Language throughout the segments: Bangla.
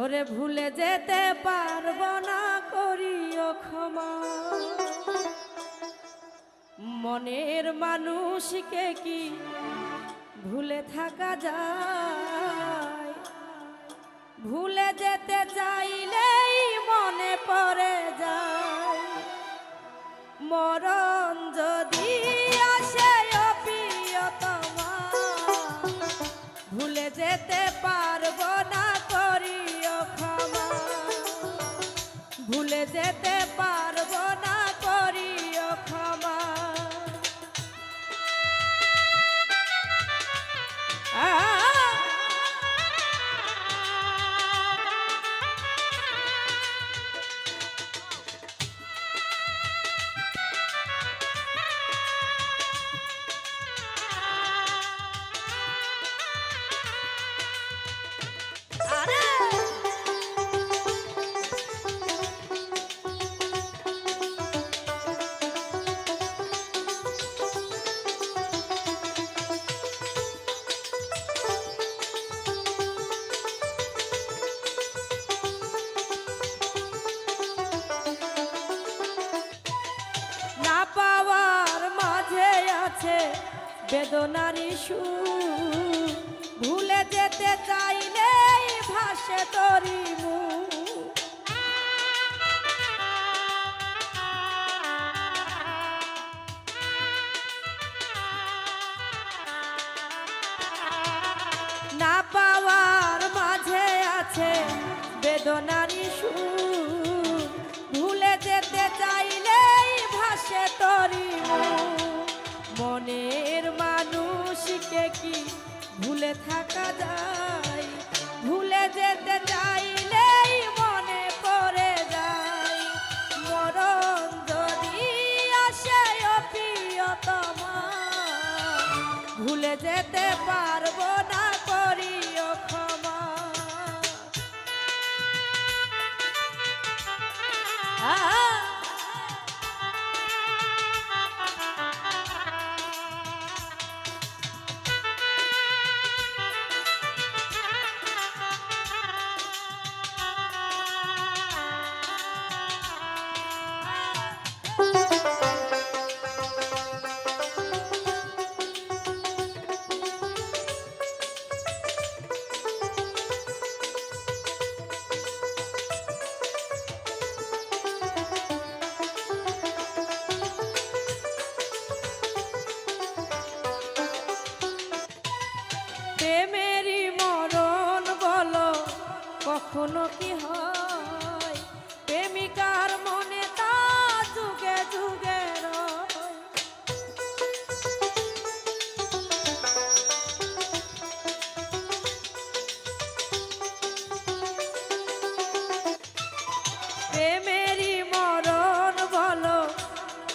ওরে ভুলে যেতে পারব না, করিও ক্ষমা। মনের মানুষকে কি ভুলে থাকা যায়? ভুলে যেতে চাইলেই মনে পড়ে যায়। যেতে পারব বেদনারি সুর ভুলে যেতে চাইলে ভাসে তরি মুখ না পাওয়ার মাঝে আছে বেদনারি সুর ভুলে যেতে চাইলেই ভাসে তরি মুখ। কি ভুলে থাকা যায়, ভুলে যেতে চাইলেই মনে পড়ে যায়। মরণ যদি আসে ও প্রিয়তমা, ভুলে যেতে পারব না, করিও ক্ষমা। প্রেমেরই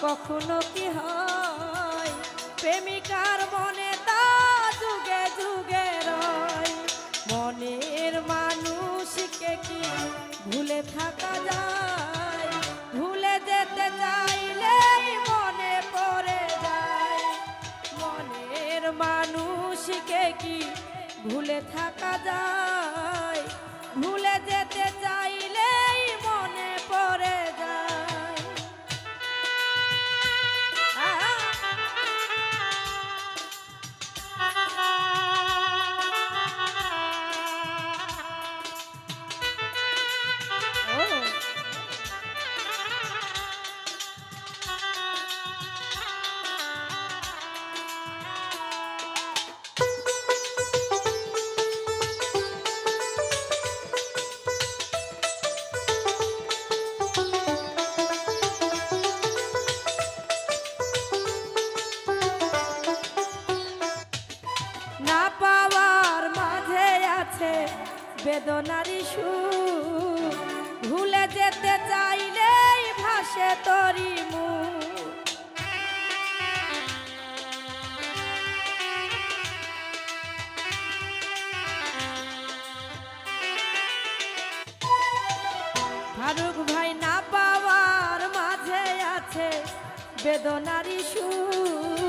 কখনো কি হয়? প্রেমিকার মনে তা যুগে যুগে রয়। মনের মানুষকে কি ভুলে থাকা যায়? ভুলে যেতে চাইলেই মনে পড়ে যায়। মনের মানুষকে কি ভুলে থাকা যায়? ভুলে বেদনারি সুর ভুলে যেতে চাইলেই ভাসে তরি মুখ। ফারুক ভাই না পাওয়ার মাঝে আছে বেদনারি সুর